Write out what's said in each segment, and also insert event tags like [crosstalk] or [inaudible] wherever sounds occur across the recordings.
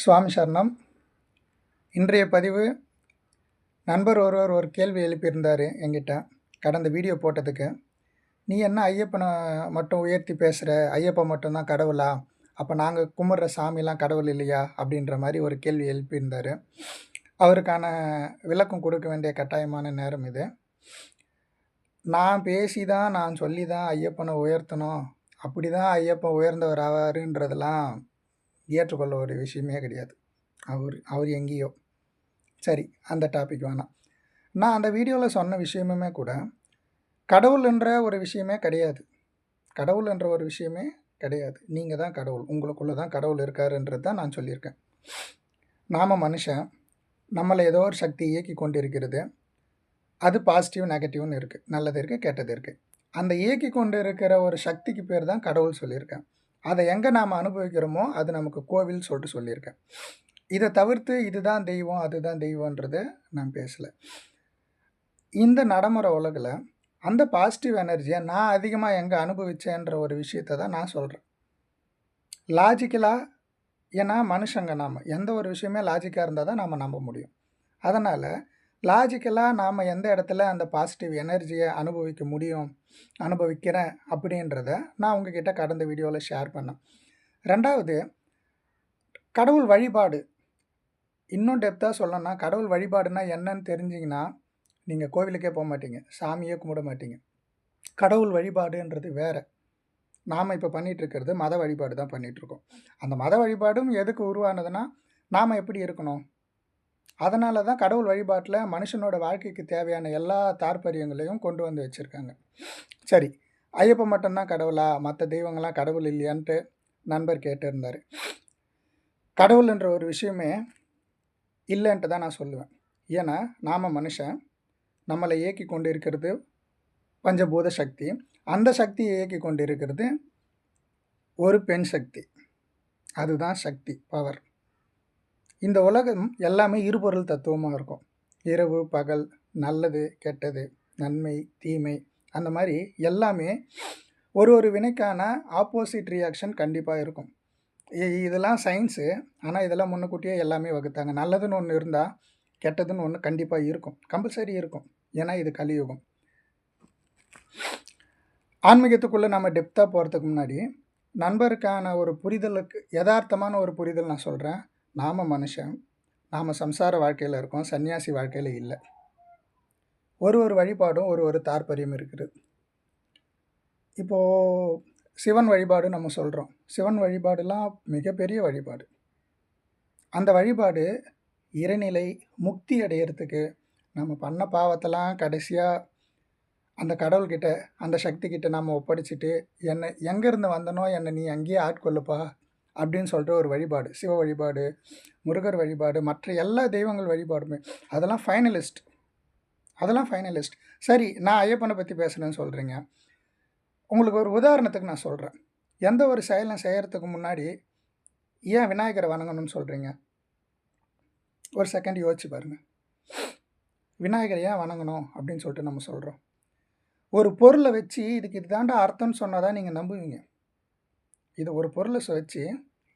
சுவாமி சரணம். இன்றைய பதிவு நண்பர் ஒருவர் ஒரு கேள்வி எழுப்பியிருந்தார் என்கிட்ட கடந்த வீடியோ போட்டதுக்கு. நீ என்ன ஐயப்பனை மட்டும் உயர்த்தி பேசுகிற ஐயப்பன் மட்டும்தான் கடவுளா? அப்போ நாங்கள் கும்பிட்ற சாமிலாம் கடவுள் இல்லையா? அப்படின்ற மாதிரி ஒரு கேள்வி எழுப்பியிருந்தார். அவருக்கான விளக்கம் கொடுக்க வேண்டிய கட்டாயமான நேரம் இது. நான் பேசி தான் நான் சொல்லி தான் ஐயப்பனை உயர்த்தணும். அப்படி தான் ஐயப்பன் உயர்ந்தவர் ஆவாருன்றதெல்லாம் ஏற்றுக்கொள்ள ஒரு விஷயமே கிடையாது. அவர் அவர் எங்கேயோ. சரி அந்த டாபிக் வேணாம். நான் அந்த வீடியோவில் சொன்ன விஷயமுமே கூட கடவுள்ன்ற ஒரு விஷயமே கிடையாது. கடவுள் என்ற ஒரு விஷயமே கிடையாது. நீங்கள் தான் கடவுள். உங்களுக்குள்ளே தான் கடவுள் இருக்காருன்றது தான் நான் சொல்லியிருக்கேன். நாம் மனுஷன் நம்மளை ஏதோ ஒரு சக்தி இயக்கி கொண்டு இருக்கிறது அது பாசிட்டிவ் நெகட்டிவ்னு இருக்குது நல்லது இருக்குது கெட்டது இருக்குது அந்த இயக்கி கொண்டு இருக்கிற ஒரு சக்திக்கு பேர் தான் கடவுள் சொல்லியிருக்கேன். அதை எங்கே நாம் அனுபவிக்கிறோமோ அது நமக்கு கோவில் சொல்லிட்டு சொல்லியிருக்கேன். இதை தவிர்த்து இதுதான் தெய்வம் அதுதான் தெய்வம்ன்றது நான் பேசலை. இந்த நடைமுறை உலகில் அந்த பாசிட்டிவ் எனர்ஜியை நான் அதிகமாக எங்கே அனுபவித்தேன்ற ஒரு விஷயத்தை தான் நான் சொல்கிறேன் லாஜிக்கலாக ஏன்னா மனுஷங்க நாம் எந்த ஒரு விஷயமே லாஜிக்காக இருந்தால் தான் நாம் நம்ப முடியும். அதனால் லாஜிக்கலாக நாம் எந்த இடத்துல அந்த பாசிட்டிவ் எனர்ஜியை அனுபவிக்க முடியும் அனுபவிக்கிறேன் அப்படின்றத நான் உங்ககிட்ட கடந்த வீடியோவில் ஷேர் பண்ணேன். ரெண்டாவது கடவுள் வழிபாடு. இன்னும் டெப்த்தாக சொல்லணும்னா கடவுள் வழிபாடுனா என்னன்னு தெரிஞ்சிங்கன்னா நீங்கள் கோவிலுக்கே போக மாட்டீங்க சாமியே கும்பிட மாட்டீங்க. கடவுள் வழிபாடுன்றது வேறு. நாம் இப்போ பண்ணிகிட்ருக்கிறது மத வழிபாடு தான் பண்ணிகிட்ருக்கோம் அந்த மத வழிபாடும் எதுக்கு உருவானதுன்னா நாம் எப்படி இருக்கணும்? அதனால தான் கடவுள் வழிபாட்டில் மனுஷனோட வாழ்க்கைக்கு தேவையான எல்லா தாற்பயங்களையும் கொண்டு வந்து வச்சுருக்காங்க. சரி ஐயப்பன் மட்டும்தான் கடவுளா? மற்ற தெய்வங்கள்லாம் கடவுள் இல்லையான்ட்டு நண்பர் கேட்டிருந்தார். கடவுள்ன்ற ஒரு விஷயமே இல்லைன்ட்டு தான் நான் சொல்லுவேன். ஏன்னா நாம் மனுஷன் நம்மளை இயக்கி கொண்டு இருக்கிறது பஞ்சபூத சக்தி. அந்த சக்தியை இயக்கி கொண்டு இருக்கிறது ஒரு பெண் சக்தி. அதுதான் சக்தி பவர் இந்த உலகம் எல்லாமே இருபொருள் தத்துவமாக இருக்கும். இரவு பகல் நல்லது கெட்டது நன்மை தீமை அந்த மாதிரி எல்லாமே ஒரு ஒரு வினைக்கான ஆப்போசிட் ரியாக்ஷன் கண்டிப்பாக இருக்கும். இதெல்லாம் சயின்ஸு ஆனால் இதெல்லாம் முன்னக்கூட்டியே எல்லாமே வகுத்தாங்க. நல்லதுன்னு ஒன்று இருந்தால் கெட்டதுன்னு ஒன்று கண்டிப்பாக இருக்கும். கம்பல்சரி இருக்கும். ஏன்னா இது கலியுகம். ஆன்மீகத்துக்குள்ளே நம்ம டெப்த்தாக போகிறதுக்கு முன்னாடி நண்பருக்கான ஒரு புரிதலுக்கு யதார்த்தமான ஒரு புரிதல் நான் சொல்கிறேன் நாம மனுஷன் நாம் சம்சார வாழ்க்கையில் இருக்கோம் சன்னியாசி வாழ்க்கையில் இல்லை. ஒரு ஒரு வழிபாடும் ஒரு ஒரு தாற்பயம் இருக்குது. இப்போது சிவன் வழிபாடு நம்ம சொல்கிறோம் சிவன் வழிபாடுலாம் மிகப்பெரிய வழிபாடு. அந்த வழிபாடு இறைநிலை முக்தி அடையிறதுக்கு நம்ம பண்ண பாவத்தெல்லாம் கடைசியாக அந்த கடவுள்கிட்ட அந்த சக்தி கிட்ட நம்ம ஒப்படைச்சிட்டு என்னை எங்கேருந்து வந்தனோ என்னை நீ அங்கேயே ஆட்கொள்ளுப்பா அப்படின்னு சொல்கிற ஒரு வழிபாடு சிவ வழிபாடு முருகர் வழிபாடு மற்ற எல்லா தெய்வங்கள் வழிபாடுமே அதெல்லாம் ஃபைனலிஸ்ட் அதெல்லாம் ஃபைனலிஸ்ட் சரி நான் ஐயப்பனை பற்றி பேசுகிறேன்னு சொல்கிறீங்க உங்களுக்கு ஒரு உதாரணத்துக்கு நான் சொல்கிறேன் எந்த ஒரு செயலை செய்கிறதுக்கு முன்னாடி ஏன் விநாயகரை வணங்கணும்னு சொல்கிறீங்க ஒரு செகண்ட் யோசிச்சு பாருங்கள் விநாயகரை ஏன் வணங்கணும் அப்படின்னு சொல்லிட்டு நம்ம சொல்கிறோம் ஒரு பொருளை வச்சு இதுக்கு இதுதாண்டா அர்த்தம்னு சொன்னால் தான் நீங்கள் நம்புவீங்க. இதை ஒரு பொருளை வச்சு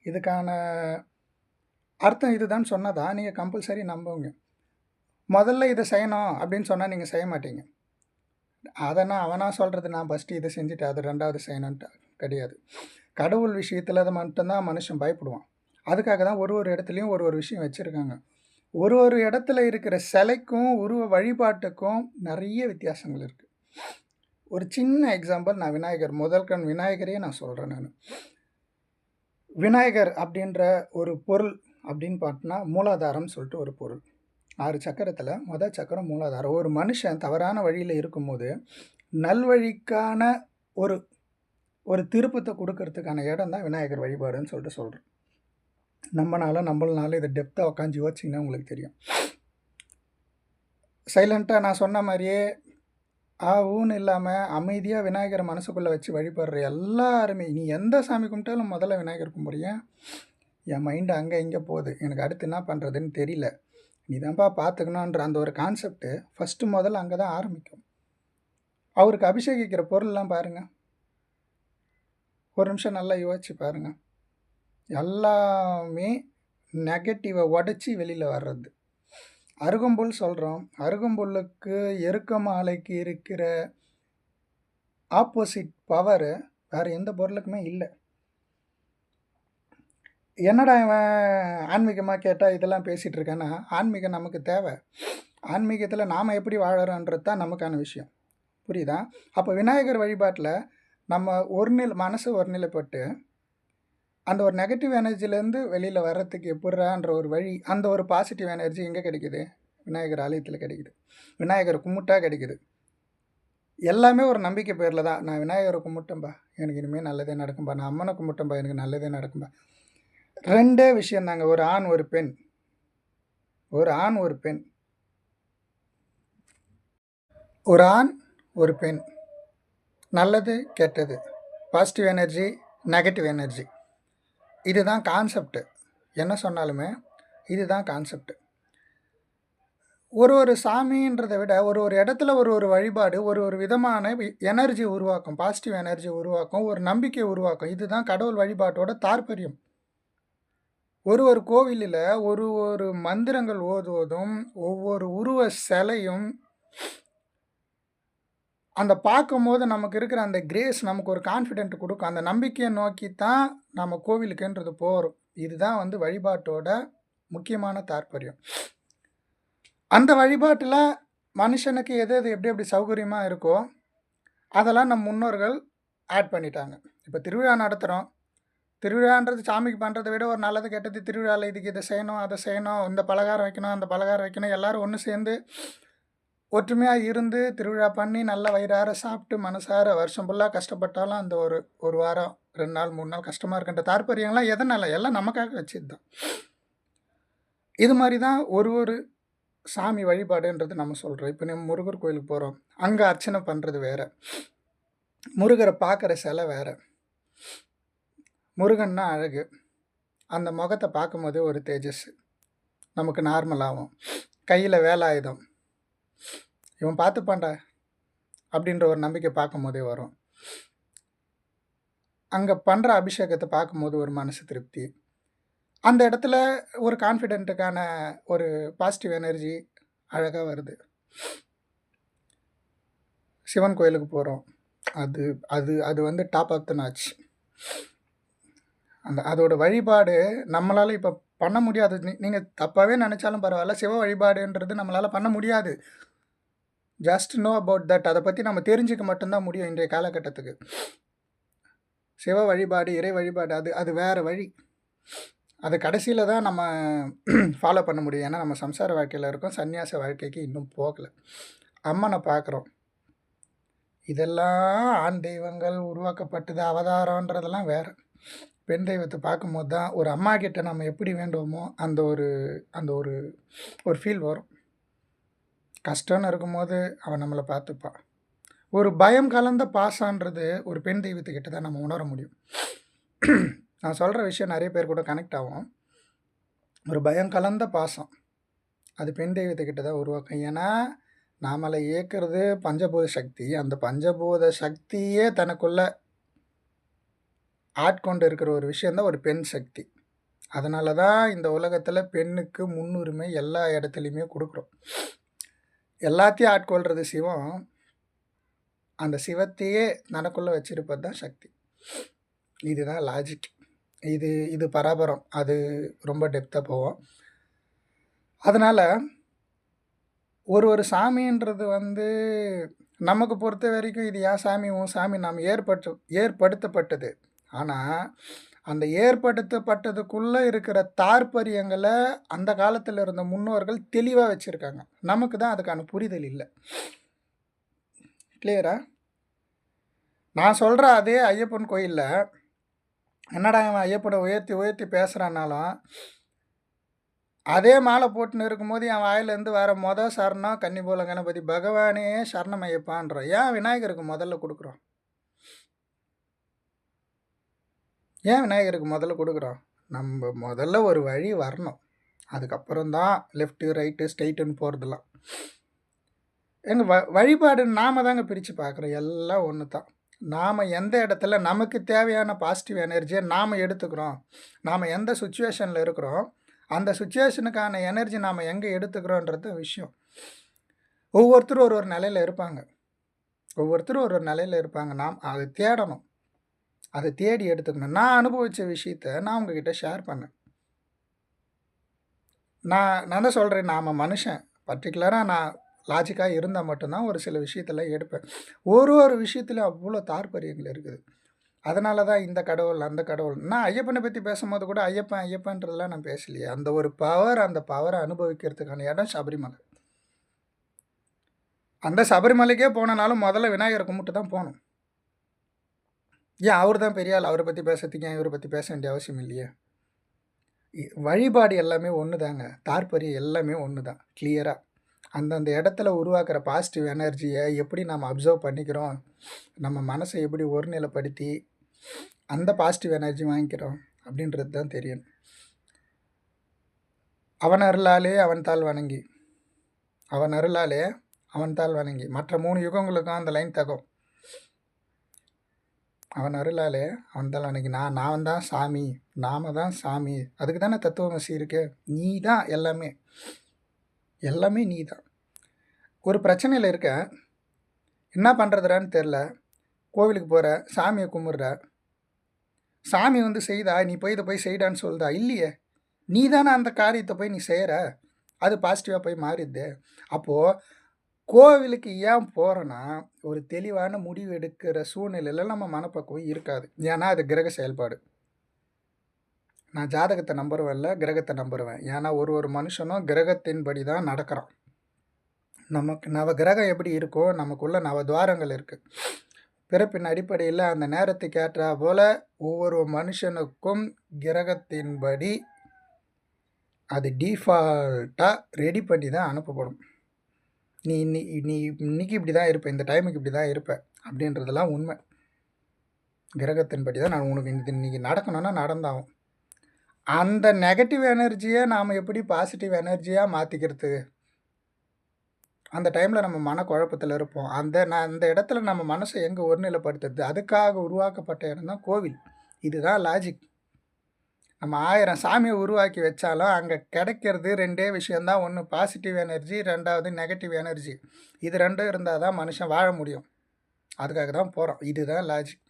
இதுக்கான அர்த்தம் இதுதான் சொன்னதா? நீங்கள் கம்பல்சரி நம்புவீங்க முதல்ல இதை செய்யணும் அப்படின்னு சொன்னால் நீங்கள் செய்ய மாட்டீங்க. அதை நான் அவனாக சொல்கிறது நான் ஃபஸ்ட்டு இதை செஞ்சுட்டு அது ரெண்டாவது செய்யணுன்ட்டு கிடையாது. கடவுள் விஷயத்தில் அதை மட்டும்தான் மனுஷன் பயப்படுவான். அதுக்காக தான் ஒரு ஒரு இடத்துலையும் ஒரு ஒரு விஷயம் வச்சுருக்காங்க. ஒரு ஒரு இடத்துல இருக்கிற சிலைக்கும் உருவ வழிபாட்டுக்கும் நிறைய வித்தியாசங்கள் இருக்குது ஒரு சின்ன எக்ஸாம்பிள் நான் விநாயகர் முதல் கண் விநாயகரையே நான் சொல்கிறேன் நான். விநாயகர் அப்படின்ற ஒரு பொருள் அப்படின்னு பார்த்தோன்னா மூலாதாரம்னு சொல்லிட்டு ஒரு பொருள். ஆறு சக்கரத்தில் மொதல் சக்கரம் மூலாதாரம். ஒரு மனுஷன் தவறான வழியில் இருக்கும்போது நல்வழிக்கான ஒரு ஒரு திருப்பத்தை கொடுக்கறதுக்கான இடம் தான் விநாயகர் வழிபாடுன்னு சொல்லிட்டு சொல்கிறேன் நம்மனால நம்மளால இதை டெப்த்தாக உட்காந்து யோசிச்சிங்கன்னா உங்களுக்கு தெரியும். சைலண்ட்டாக நான் சொன்ன மாதிரியே ஆ ஊன்னு இல்லாமல் அமைதியாக விநாயகரை மனசுக்குள்ளே வச்சு வழிபடுற எல்லாருமே நீ எந்த சாமி கும்பிட்டாலும் முதல்ல விநாயகர் கும்பிடுறியா? என் மைண்டு அங்கே இங்கே போகுது. எனக்கு அடுத்து என்ன பண்ணுறதுன்னு தெரியல. நீ தான்ப்பா பார்த்துக்கணுன்ற அந்த ஒரு கான்செப்ட்டு ஃபஸ்ட்டு முதல்ல அங்கே தான் ஆரம்பிக்கும். அவருக்கு அபிஷேகிக்கிற பொருள்லாம் பாருங்கள் ஒரு நிமிஷம் நல்லா யோசிச்சு பாருங்கள் எல்லாமே நெகட்டிவை உடச்சி வெளியில் வர்றது. அருகம்புல் சொல்கிறோம் அருகம்புல்லுக்கு எருக்க மாலைக்கு இருக்கிற ஆப்போசிட் பவரு வேறு எந்த பொருளுக்குமே இல்லை. என்னடா இவன் ஆன்மீகமாக கேட்டால் இதெல்லாம் பேசிகிட்டு இருக்கேன்னா? ஆன்மீகம் நமக்கு தேவை. ஆன்மீகத்தில் நாம் எப்படி வாழறோன்றது தான் நமக்கான விஷயம். புரியுதா? அப்போ விநாயகர் வழிபாட்டில் நம்ம ஒரு நிலை மனசு ஒரு நிலைப்பட்டு அந்த ஒரு நெகட்டிவ் எனர்ஜிலேருந்து வெளியில் வர்றதுக்கு எப்படிறான்ற ஒரு வழி அந்த ஒரு பாசிட்டிவ் எனர்ஜி எங்கே கிடைக்குது? விநாயகர் ஆலயத்தில் கிடைக்குது. விநாயகர் கும்பிட்டா கிடைக்குது. எல்லாமே ஒரு நம்பிக்கை பேரில் தான். நான் விநாயகரை கும்பிட்டேன்பா எனக்கு இனிமேல் நல்லதே நடக்கும்பா. நான் அம்மனை கும்பிட்டேன்பா எனக்கு நல்லதே நடக்கும்பா. ரெண்டே விஷயந்தாங்க ஒரு ஆண் ஒரு பெண். ஒரு ஆண் ஒரு பெண். ஒரு ஆண் ஒரு பெண். நல்லது கெட்டது. பாசிட்டிவ் எனர்ஜி நெகட்டிவ் எனர்ஜி இதுதான் கான்செப்ட்டு என்ன சொன்னாலுமே இதுதான் கான்செப்ட் ஒரு ஒரு சாமின்றதை விட ஒரு ஒரு இடத்துல ஒரு ஒரு வழிபாடு ஒரு ஒரு விதமான எனர்ஜி உருவாக்கும் பாசிட்டிவ் எனர்ஜி உருவாக்கும் ஒரு நம்பிக்கை உருவாக்கும். இதுதான் கடவுள் வழிபாட்டோட தாற்பயம். ஒரு ஒரு கோவிலில் ஒரு ஒரு மந்திரங்கள் ஓதுவதும் ஒவ்வொரு உருவ சிலையும் அந்த பார்க்கும்போது நமக்கு இருக்கிற அந்த கிரேஸ் நமக்கு ஒரு கான்ஃபிடென்ட் கொடுக்கும். அந்த நம்பிக்கையை நோக்கி தான் நம்ம கோவிலுக்குன்றது போகிறோம் இதுதான் வந்து வழிபாட்டோட முக்கியமான தாற்பயம். அந்த வழிபாட்டில் மனுஷனுக்கு எது எது எப்படி எப்படி சௌகரியமாக இருக்கோ அதெல்லாம் நம் முன்னோர்கள் ஆட் பண்ணிட்டாங்க. இப்போ திருவிழா நடத்துகிறோம் திருவிழான்றது சாமிக்கு பண்ணுறதை விட ஒரு நல்லது கெட்டது திருவிழாவில் இதுக்கு இதை செய்யணும் அதை செய்யணும் இந்த பலகாரம் வைக்கணும் அந்த பலகாரம் வைக்கணும் எல்லோரும் ஒன்று சேர்ந்து ஒற்றுமையாக இருந்து திருவிழா பண்ணி நல்ல வயிறார சாப்பிட்டு மனசார வருஷம் ஃபுல்லாக கஷ்டப்பட்டாலும் அந்த ஒரு ஒரு வாரம் ரெண்டு நாள் மூணு நாள் கஷ்டமாக இருக்கின்ற தாற்பயங்கள்லாம் எதனால்? எல்லாம் நமக்காக வச்சது தான் இது மாதிரி தான் ஒரு ஒரு சாமி வழிபாடுன்றது நம்ம சொல்கிறோம் இப்போ நம்ம முருகர் கோயிலுக்கு போகிறோம் அங்கே அர்ச்சனை பண்ணுறது வேறு. முருகரை பார்க்குற சிலை வேறு. முருகன்னா அழகு. அந்த முகத்தை பார்க்கும்போது ஒரு தேஜஸ். நமக்கு நார்மலாகும் கையில் வேலாயுதம். இவன் பார்த்துப்பான்டா அப்படின்ற ஒரு நம்பிக்கை பார்க்கும் போதே வரும். அங்கே பண்ணுற அபிஷேகத்தை பார்க்கும்போது ஒரு மனசு திருப்தி. அந்த இடத்துல ஒரு கான்ஃபிடென்ட்டுக்கான ஒரு பாசிட்டிவ் எனர்ஜி அழகாக வருது. சிவன் கோயிலுக்கு போகிறோம் அது அது அது வந்து டாப் ஆஃப் த நாச் அந்த அதோட வழிபாடு நம்மளால் இப்போ பண்ண முடியாது. நீங்கள் தப்பாகவே நினச்சாலும் பரவாயில்ல. சிவ வழிபாடுன்றது நம்மளால் பண்ண முடியாது. ஜஸ்ட் நோ அபவுட் தட் அதை பற்றி நம்ம தெரிஞ்சுக்க மட்டும்தான் முடியும் இன்றைய காலகட்டத்துக்கு. சிவ வழிபாடு இறை வழிபாடு அது அது வேறு வழி. அது கடைசியில் தான் நம்ம [clears throat] ஃபாலோ பண்ண முடியும். ஏன்னா நம்ம சம்சார வாழ்க்கையில் இருக்கோம். சன்னியாச வாழ்க்கைக்கு இன்னும் போகலை. அம்மனை பார்க்குறோம். இதெல்லாம் ஆண் தெய்வங்கள் உருவாக்கப்பட்டது அவதாரன்றதெல்லாம் வேறு. பெண் தெய்வத்தை பார்க்கும்போது தான் ஒரு அம்மா கிட்ட நம்ம எப்படி வேண்டுவோமோ அந்த ஒரு அந்த ஒரு ஒரு ஃபீல் வரும். கஷ்டம்னு இருக்கும்போது அவன் நம்மளை பார்த்துப்பா. ஒரு பயம் கலந்த பாசன்றது ஒரு பெண் தெய்வத்துக்கிட்ட தான் நம்ம உணர முடியும். நான் சொல்கிற விஷயம் நிறைய பேர் கூட கனெக்ட் ஆகும். ஒரு பயம் கலந்த பாசம் அது பெண் தெய்வத்துக்கிட்ட தான் உருவாக்கும். ஏன்னா நாமளை இயக்கிறது பஞ்சபூத சக்தி. அந்த பஞ்சபூத சக்தியே தனக்குள்ள ஆட்கொண்டு இருக்கிற ஒரு விஷயந்தான் ஒரு பெண் சக்தி. அதனால தான் இந்த உலகத்தில் பெண்ணுக்கு முன்னுரிமை எல்லா இடத்துலையுமே கொடுக்குறோம். எல்லாத்தையும் ஆட்கொள்கிறது சிவம். அந்த சிவத்தையே தனக்குள்ளே வச்சிருப்பது தான் சக்தி. இதுதான் லாஜிக் இது இது பராபரம். அது ரொம்ப டெப்த்தாக போவோம் அதனால் ஒரு ஒரு சாமின்றது வந்து நமக்கு பொறுத்த வரைக்கும் இது ஏன் சாமி உன் சாமி நாம் ஏற்பட்டு ஏற்படுத்தப்பட்டது. ஆனால் அந்த ஏற்படுத்தப்பட்டதுக்குள்ளே இருக்கிற தாற்பரியங்களை அந்த காலத்தில் இருந்த முன்னோர்கள் தெளிவாக வச்சுருக்காங்க. நமக்கு தான் அதுக்கான புரிதல் இல்லை. கிளியரா நான் சொல்கிற அதே ஐயப்பன் கோயிலில் என்னடா அவன் ஐயப்பனை உயர்த்தி உயர்த்தி பேசுகிறானாலும் அதே மாலை போட்டுன்னு இருக்கும்போது என் வாயிலேருந்து வர மொதல் சரணம் கன்னி போல கணபதி பகவானே சரணம் ஐயப்பான்றோம் ஏன் விநாயகருக்கு முதல்ல கொடுக்குறோம்? ஏன் விநாயகருக்கு முதல்ல கொடுக்குறோம்? நம்ம முதல்ல ஒரு வழி வரணும். அதுக்கப்புறம் தான் லெஃப்ட்டு ரைட்டு ஸ்ட்ரைட்டுன்னு போகிறதுலாம் எங்கள் வ வழிபாடு நாம் தாங்க பிரித்து பார்க்குறோம். எல்லாம் ஒன்று தான். நாம் எந்த இடத்துல நமக்கு தேவையான பாசிட்டிவ் எனர்ஜியை நாம் எடுத்துக்கிறோம். நாம் எந்த சுச்சுவேஷனில் இருக்கிறோம்? அந்த சுச்சுவேஷனுக்கான எனர்ஜி நாம் எங்கே எடுத்துக்கிறோன்றது விஷயம். ஒவ்வொருத்தரும் ஒரு ஒரு நிலையில் இருப்பாங்க. ஒவ்வொருத்தரும் ஒரு ஒரு நிலையில் இருப்பாங்க. நாம் அதை தேடணும். அதை தேடி எடுத்துக்கணும். நான் அனுபவித்த விஷயத்த நான் உங்ககிட்ட ஷேர் பண்ணேன். நான் நான் தான் சொல்கிறேன் நாம் மனுஷன். பர்டிகுலராக நான் லாஜிக்காக இருந்தால் மட்டும்தான் ஒரு சில விஷயத்தில் எடுப்பேன். ஒரு ஒரு விஷயத்துலையும் அவ்வளோ தாற்பரியங்கள் இருக்குது. அதனால தான் இந்த கடவுள் அந்த கடவுள். நான் ஐயப்பனை பற்றி பேசும்போது கூட ஐயப்பன் ஐயப்பன்றதெல்லாம் நான் பேசலையே. அந்த ஒரு பவர் அந்த பவரை அனுபவிக்கிறதுக்கான இடம் சபரிமலை. அந்த சபரிமலைக்கே போனனாலும் முதல்ல விநாயகரை கும்பிட்டு தான் போகணும் ஏன் அவர் தான் பெரிய ஆள்? அவரை பற்றி பேசுறதுக்கு ஏன் இவரை பற்றி பேச வேண்டிய அவசியம் இல்லையே? வழிபாடு எல்லாமே ஒன்று தாங்க தாற்பரியம் எல்லாமே ஒன்று தான் கிளியராக அந்தந்த இடத்துல உருவாக்குற பாசிட்டிவ் எனர்ஜியை எப்படி நம்ம அப்சர்வ் பண்ணிக்கிறோம்? நம்ம மனசை எப்படி ஒருநிலைப்படுத்தி அந்த பாசிட்டிவ் எனர்ஜி வாங்கிக்கிறோம்? அப்படின்றது தான் தெரியும் அவன் அருளாலே அவன் தாள் வணங்கி. அவன் அருளாலே அவன் தாள் வணங்கி. மற்ற மூணு யுகங்களுக்கும் அந்த லைன் தகும். அவன் அருளாலே அவன் தான் அன்றைக்கி நான் நான் தான் சாமி நாம தான் சாமி. அதுக்கு தானே தத்துவமசி இருக்கு? நீ தான் எல்லாமே. எல்லாமே நீ தான் ஒரு பிரச்சனையில் இருக்க என்ன பண்ணுறதுடான்னு தெரில. கோவிலுக்கு போகிற சாமியை கும்பிட்ற. சாமி வந்து செய்தா நீ போய் இதை போய் செய்டான்னு சொல்லுதா? இல்லையே. நீ தானே அந்த காரியத்தை போய் நீ செய்கிற அது பாசிட்டிவாக போய் மாறிடுது. அப்போது கோவிலுக்கு ஏன் போகிறோன்னா ஒரு தெளிவான முடிவு எடுக்கிற சூழ்நிலையில் நம்ம மனப்பக்குவம் இருக்காது. ஏன்னா அது கிரக செயல்பாடு. நான் ஜாதகத்தை நம்புறவன்ல கிரகத்தை நம்புறவன். ஏன்னா ஒரு ஒரு மனுஷனும் கிரகத்தின்படி தான் நடக்கிறான். நமக்கு நவ கிரகம் எப்படி இருக்கோ நமக்குள்ள நவ துவாரங்கள் இருக்குது பிறப்பின் அடிப்படையில் அந்த நேரத்துக்கு ஏற்றா போல் ஒவ்வொரு மனுஷனுக்கும் கிரகத்தின்படி அது டீஃபால்ட்டாக ரெடி பண்ணி தான் அனுப்பப்படும். நீ இன்னி நீ இன்னைக்கு இப்படி தான் இருப்பேன் இந்த டைமுக்கு இப்படி தான் இருப்பேன் அப்படின்றதெல்லாம் உண்மை. கிரகத்தின்படி தான் நான் உனக்கு இது இன்னைக்கு நடக்கணும்னா நடந்தாகும். அந்த நெகட்டிவ் எனர்ஜியை நாம் எப்படி பாசிட்டிவ் எனர்ஜியாக மாற்றிக்கிறது அந்த டைமில் நம்ம மனக்குழப்பத்தில் இருப்போம். அந்த நான் அந்த இடத்துல நம்ம மனசை எங்கே ஒருநிலைப்படுத்துறது? அதுக்காக உருவாக்கப்பட்ட இடம் தான் கோவில். இதுதான் லாஜிக் நம்ம ஆயிரம் சாமியை உருவாக்கி வச்சாலும் அங்கே கிடைக்கிறது ரெண்டே விஷயந்தான் ஒன்று பாசிட்டிவ் எனர்ஜி ரெண்டாவது நெகட்டிவ் எனர்ஜி இது ரெண்டும் இருந்தால் தான் மனுஷன் வாழ முடியும். அதுக்காக தான் போகிறோம் இதுதான் லாஜிக்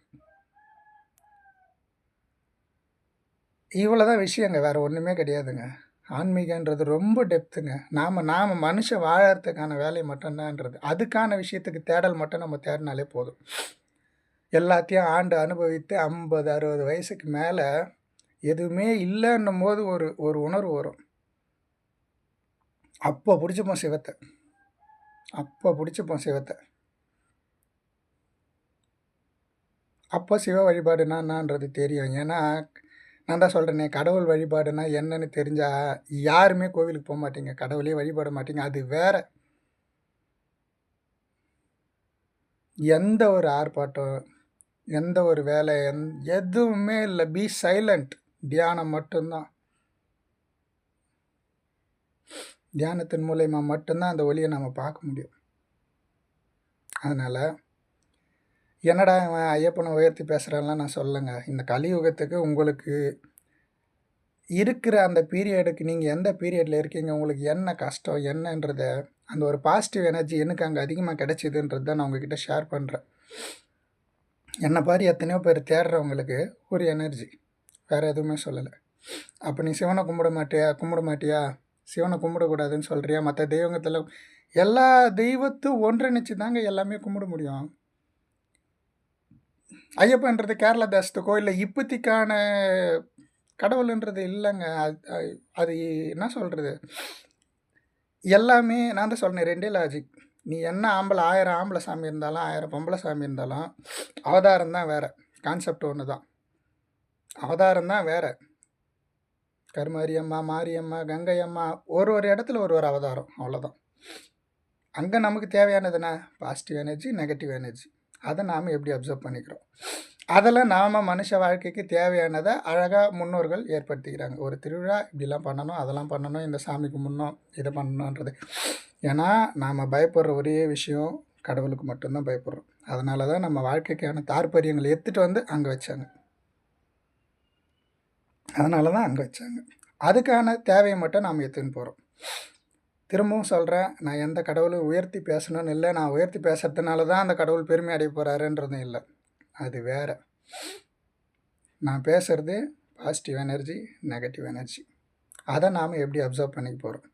இவ்வளோ தான் விஷயங்க. வேறு ஒன்றுமே கிடையாதுங்க. ஆன்மீகன்றது ரொம்ப டெப்த்துங்க நாம் நாம் மனுஷன் வாழறதுக்கான வேலை மட்டும்தான்ன்றது அதுக்கான விஷயத்துக்கு தேடல் மட்டும் நம்ம தேடினாலே போதும். எல்லாத்தையும் ஆண்டு அனுபவித்து ஐம்பது அறுபது வயசுக்கு மேலே எதுவுமே இல்லைன்னும் போது ஒரு ஒரு உணர்வு வரும். அப்போ பிடிச்சிப்போம் சிவத்தை. அப்போ பிடிச்சிப்போம் சிவத்தை. அப்போ சிவ வழிபாடுனா என்னன்றது தெரியும். ஏன்னா நான் தான் சொல்கிறேனே கடவுள் வழிபாடுனா என்னன்னு தெரிஞ்சால் யாருமே கோவிலுக்கு போக மாட்டீங்க. கடவுளே வழிபட மாட்டீங்க. அது வேற. எந்த ஒரு ஆர்ப்பாட்டம் எந்த ஒரு வேலை எந் எதுவுமே இல்லை. பி சைலண்ட் தியானம் மட்டும்தான். தியானத்தின் மூலயமா மட்டும்தான் அந்த ஒளியை நம்ம பார்க்க முடியும். அதனால் என்னடா இவன் ஐயப்பனை உயர்த்தி பேசுகிறான்லாம் நான் சொல்லுங்க இந்த கலியுகத்துக்கு உங்களுக்கு இருக்கிற அந்த பீரியடுக்கு நீங்கள் எந்த பீரியடில் இருக்கீங்க? உங்களுக்கு என்ன கஷ்டம்? என்னன்றத அந்த ஒரு பாசிட்டிவ் எனர்ஜி எனக்கு அங்கே அதிகமாக கிடைச்சிதுன்றது தான் நான் உங்ககிட்ட ஷேர் பண்ணுறேன் என்னை பாரு எத்தனையோ பேர் தேடுறவங்களுக்கு ஒரு எனர்ஜி வேறு எதுவுமே சொல்லலை. அப்போ நீ சிவனை கும்பிட மாட்டியா? கும்பிட மாட்டியா? சிவனை கும்பிடக்கூடாதுன்னு சொல்கிறியா மற்ற தெய்வங்கத்தில் எல்லா தெய்வத்தும் ஒன்றிணைச்சு தாங்க எல்லாமே கும்பிட முடியும். ஐயப்பன்றது கேரளா தேசத்துக்கோ இல்லை இப்பத்திக்கான கடவுள்ன்றது இல்லைங்க. அது அது- என்ன சொல்கிறது எல்லாமே நான் தான் சொன்னேன் ரெண்டே லாஜிக் நீ என்ன ஆம்பளை ஆயிரம் ஆம்பளை சாமி இருந்தாலும் ஆயிரம் பொம்பளை சாமி இருந்தாலும் அவதாரம் தான் வேறு. கான்செப்ட் ஒன்று தான் அவதாரம் தான் வேறு. கருமாரியம்மா மாரியம்மா கங்கை அம்மா ஒரு ஒரு இடத்துல ஒரு ஒரு அவதாரம் அவ்வளோதான் அங்கே நமக்கு தேவையானது என்ன பாசிட்டிவ் எனர்ஜி நெகட்டிவ் எனர்ஜி அதை நாம் எப்படி அப்சர்வ் பண்ணிக்கிறோம்? அதெல்லாம் நாம் மனுஷ வாழ்க்கைக்கு தேவையானதை அழகாக முன்னோர்கள் ஏற்படுத்திக்கிறாங்க. ஒரு திருவிழா இப்படிலாம் பண்ணணும் அதெல்லாம் பண்ணணும் இந்த சாமிக்கு முன்னோம் இதை பண்ணணுன்றது ஏன்னா நாம் பயப்படுற ஒரே விஷயம் கடவுளுக்கு மட்டும்தான் பயப்படுறோம். அதனால தான் நம்ம வாழ்க்கைக்கான தாற்பயங்களை எடுத்துகிட்டு வந்து அங்கே வச்சாங்க. அதனால தான் அங்கே வச்சாங்க. அதுக்கான தேவையை மட்டும் நாம் எடுத்துன்னு போகிறோம் திரும்பவும் சொல்கிறேன் நான் எந்த கடவுளும் உயர்த்தி பேசணும்னு இல்லை. நான் உயர்த்தி பேசுறதுனால தான் அந்த கடவுள் பெருமை அடைய போகிறாருன்றதும் இல்லை. அது வேறு. நான் பேசுகிறது பாசிட்டிவ் எனர்ஜி நெகட்டிவ் எனர்ஜி அதை நாம் எப்படி அப்சர்வ் பண்ணிக்க போகிறோம்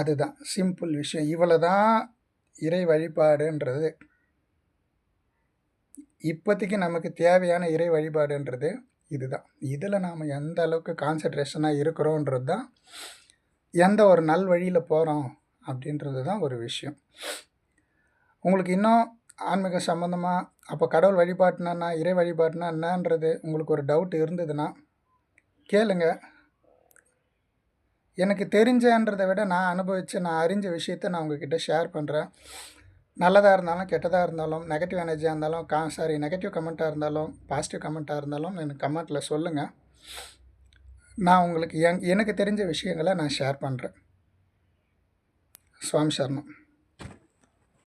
அதுதான். சிம்பிள் விஷயம். இவ்வளோ தான் இறை வழிபாடுன்றது. இப்போதைக்கு நமக்கு தேவையான இறை வழிபாடுன்றது இதுதான். இதில் நாம் எந்த அளவுக்கு கான்சன்ட்ரேஷனாக இருக்கிறோன்றது தான் எந்த ஒரு நல் வழியில் போகிறோம் அப்படின்றது தான் ஒரு விஷயம். உங்களுக்கு இன்னும் ஆன்மீக சம்மந்தமாக அப்போ கடவுள் வழிபாட்டுனா இறை வழிபாட்டுனா என்னன்றது உங்களுக்கு ஒரு டவுட் இருந்ததுன்னா கேளுங்க. எனக்கு தெரிஞ்சன்றதை விட நான் அனுபவித்து நான் அறிஞ்ச விஷயத்த நான் உங்ககிட்ட ஷேர் பண்ணுறேன் நல்லதாக இருந்தாலும் கெட்டதாக இருந்தாலும் நெகட்டிவ் எனர்ஜியாக இருந்தாலும் கா சாரி நெகட்டிவ் கமெண்ட்டாக இருந்தாலும் பாசிட்டிவ் கமெண்ட்டாக இருந்தாலும் எனக்கு கமெண்ட்டில் சொல்லுங்கள் நான் உங்களுக்கு என் எனக்கு தெரிஞ்ச விஷயங்களை நான் ஷேர் பண்ணுறேன் சுவாமி சரணம்